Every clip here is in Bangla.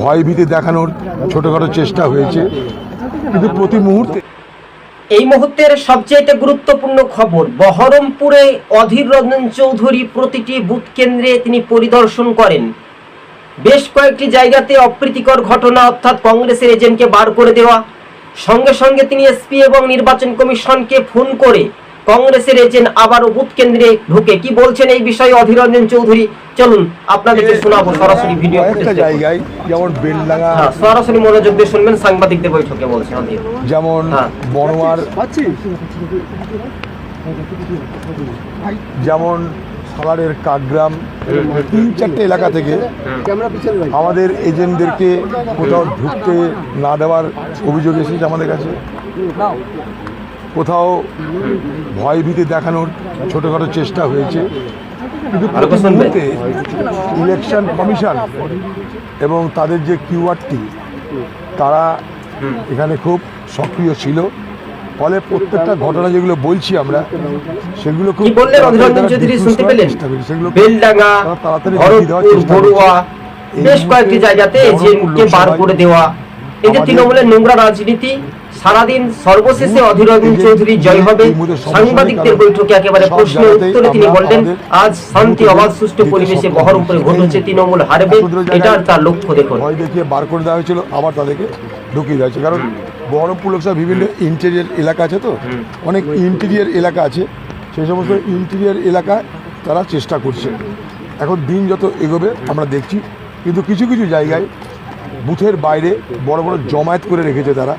ভয়ভীতি দেখানোর ছোটখাটো চেষ্টা হয়েছে। কিন্তু প্রতি মুহূর্তে এই মুহূর্তের সবচেয়ে গুরুত্বপূর্ণ খবর, বহরমপুরে অধীর রঞ্জন চৌধুরী প্রতিটি বুথ কেন্দ্রে তিনি পরিদর্শন করেন। বেশ কয়েকটি জায়গাতে অপ্রীতিকর ঘটনা, অর্থাৎ কংগ্রেসের এজেন্টকে বার করে দেওয়া। সঙ্গে সঙ্গে তিনি এসপি এবং নির্বাচন কমিশনকে ফোন করে কংগ্রেসের এজেন্ট আবারও বুথ কেন্দ্রে ঢুকে কি বলছেন এই বিষয়ে অধীর রঞ্জন চৌধুরী চলুন আপনাদেরকে শোনাবো সরাসরি ভিডিও দেখুন। জায়গায় যেমন বেলডাঙ্গা হ্যাঁ সরাসরি মনোযোগ দিয়ে শুনবেন সাংবাদিকদের বৈঠকে বলছেন যেমন হ্যাঁ। বনোয়ার যেমন সালারের কাকগ্রাম তিন চারটে এলাকা থেকে আমাদের এজেন্টদেরকে কোথাও ঢুকতে না দেওয়ার অভিযোগ এসেছে আমাদের কাছে কোথাও ভয়ভীতি দেখানোর ছোটখাটো চেষ্টা হয়েছে। কিন্তু মুহূর্তে ইলেকশন কমিশন এবং তাদের যে কিউআরটি তারা এখানে খুব সক্রিয় ছিল। ফলে প্রত্যেকটা ঘটনা যেগুলো বলছি আমরা সেগুলো খুব বেশ কয়েকটি জায়গাতে এজেন্টকে বার বহরমপুর করে দেওয়া। এই যে তৃণমূলের নোংরা রাজনীতি সারাদিন সর্বশেষে অধীর রঞ্জন চৌধুরী জয় হবে। সাংবাদিকদের বৈঠকে একেবারে জায়গাতেই উত্তরে তিনি বললেন, আজ শান্তি, অবাধ, সুষ্ঠু পরিবেশে বহরমপুরে হয়েছি। ঘটছে তৃণমূল হারবে। এটার তার লক্ষ্য, দেখুন। দেখিয়ে বার করে দেওয়া হয়েছিল, আবার তাদেরকে ঢুকিয়ে দেওয়া হয়েছে। কারণ বহরমপুর লোকসভা বিভিন্ন ইন্টেরিয়ার এলাকা আছে তো, অনেক ইন্টেরিয়ার এলাকা আছে। সেই সমস্ত ইন্টেরিয়ার এলাকায় তারা চেষ্টা করছে। এখন দিন যত এগোবে, আমরা দেখছি। কিন্তু কিছু কিছু জায়গায় বুথের বাইরে বড় বড় জমায়েত করে রেখেছে তারা।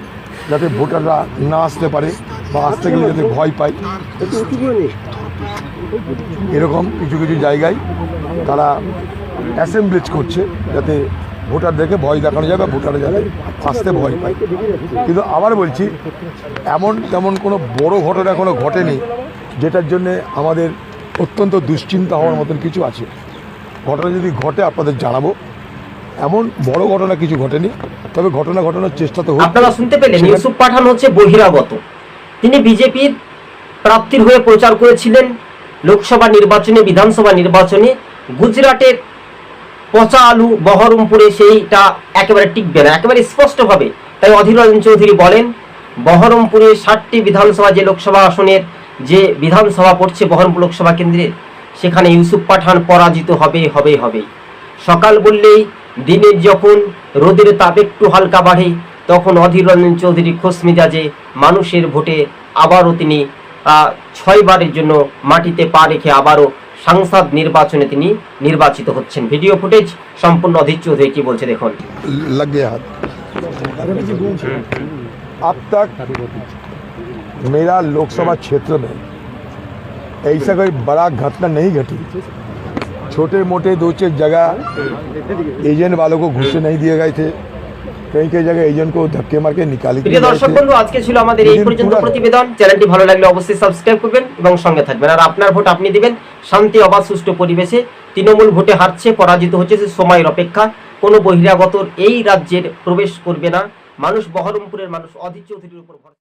যাতে ভোটাররা না আসতে পারে বা আসতে গেলে যাতে ভয় পায়। এরকম কিছু কিছু জায়গায় তারা অ্যাসেম্বলেজ করছে যাতে ভোটারদেরকে ভয় দেখানো যায় বা ভোটাররা যাতে আসতে ভয় পায়। কিন্তু আবার বলছি, এমন তেমন কোনো বড় ঘটনা এখনও ঘটেনি যেটার জন্য আমাদের অত্যন্ত দুশ্চিন্তা হওয়ার মতন কিছু আছে। ঘটনা যদি ঘটে, আপনাদের জানাব। এমন বড় ঘটনা কিছু ঘটেনি তবে ঘটনা ঘটানোর চেষ্টা তো আপনারা শুনতে পেলেন ইউসুফ পাঠান হচ্ছে বহিরাগত। তিনি বিজেপির প্রাপ্তির হয়ে প্রচার করেছিলেন লোকসভা নির্বাচনে বিধানসভা নির্বাচনে। গুজরাটের পচা আলু বহরমপুরে সেইটা একেবারে টিকবে না একেবারে স্পষ্টভাবে। তাই অধীর রঞ্জন চৌধুরী বলেন বহরমপুরে ষাটটি বিধানসভা যে লোকসভা আসনের যে বিধানসভা পড়ছে বহরমপুর লোকসভা কেন্দ্রে সেখানে ইউসুফ পাঠান পরাজিত হবে হবে হবে। সকাল বললেই দিনের যখন রোদের তাপ একটু হালকা বাড়ে তখন অধীর রঞ্জন চৌধুরী খোশ মেজাজে মানুষের ভোটে আবারও তিনি আহ, ছয়বারের জন্য মাটিতে পা রেখে আবারও সাংসদ নির্বাচনে তিনি নির্বাচিত হচ্ছেন ভিডিও ফুটেজ সম্পূর্ণ অধীর চৌধুরী কি বলছে দেখুন लग गया हाथ अब तक मेरा लोकसभा क्षेत्र में ऐसा कोई बड़ा घटना नहीं घटी छोटे मोटे दो चार जगह एजेंट वालों को घुसने नहीं दिए गए थे कई कई जगह एजेंट को धक्के मार के निकाली প্রিয় দর্শক বন্ধু আজকে ছিল আমাদের এই পর্যন্ত প্রতিবেদন চ্যানেলটি ভালো লাগলে অবশ্যই সাবস্ক্রাইব করবেন এবং সঙ্গে থাকবেন আর আপনার ভোট আপনি দিবেন শান্তি অবাধ সুষ্ঠু পরিবেশে তৃণমূল ভোটে হারছে পরাজিত হচ্ছে সে সময়ের অপেক্ষা কোনো বহিরাগত এই রাজ্যের প্রবেশ করবে না মানুষ বহরমপুরের মানুষ অধীর চৌধুরীর উপর ভরসা